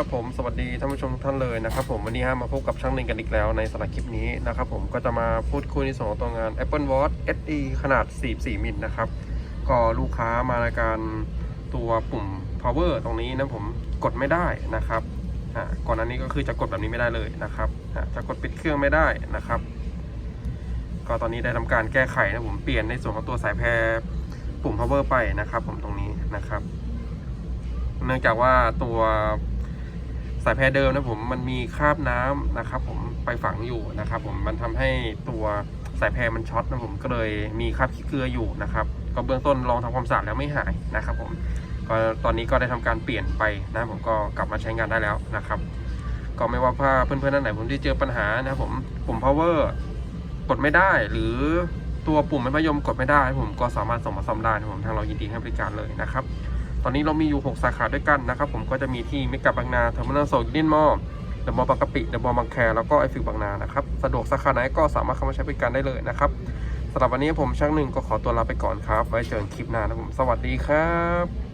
ับผมสวัสดีท่านผู้ชมทุกท่านเลยนะครับผมวันนี้ฮะมาพบกับช่างหนึ่งกันอีกแล้วในสำหรับคลิปนี้นะครับผมก็จะมาพูดคุยในส่วนของตัวงาน Apple Watch SE ขนาด 44 มิลนะครับก็ลูกค้ามาในการตัวปุ่ม power ตรงนี้นะผมกดไม่ได้นะครับก่อนหน้านี้ก็คือจะกดแบบนี้ไม่ได้เลยนะครับจะกดปิดเครื่องไม่ได้นะครับ ก็ตอนนี้ได้ทำการแก้ไขนะผมเปลี่ยนในส่วนของตัวสายแพรปุ่ม power ไปนะครับ ผมตรงนี้นะครับเนื่องจากว่าตัวายแพรเดิมนะผมมันมีคราบน้ำนะครับ ผมไปฝังอยู่นะครับผมมันทำให้ตัวสายแพรมันช็อตนะผมก็เลยมีคราบขี้เกลืออยู่นะครับ ก็เบื้องต้นลองทำความสะอาดแล้วไม่หายนะครับ ผมก็ตอนนี้ก็ได้ทำการเปลี่ยนไปนะผมก็กลับมาใช้งานได้แล้วนะครับ ก็ไม่ว่าเพื่อนๆท่านไหนผมที่เจอปัญหานะผมปุ่ม power กดไม่ได้หรือตัวปุ่มไม่พยมกดไม่ได้ผมก็สามารถส่งมาซ่อมได้นะผมทางเรายินดีให้บริการเลยนะครับ อนนี้เรามีอยู่ 6 สาขาด้วยกันนะครับผมก็จะมีที่เมกะบางนาเทอร์มินอลโซดินมอลเดอะมอลล์บางกะปิเดอะมอลล์บางแคแล้วก็ไอฟิลบางนานะครับสะดวกสาขาไหนก็สามารถเข้ามาใช้บริการได้เลยนะครับสำหรับวันนี้ผมช่างหนึ่งก็ขอตัวลาไปก่อนครับ ไว้เจอกันคลิปหน้านะผมสวัสดีครับ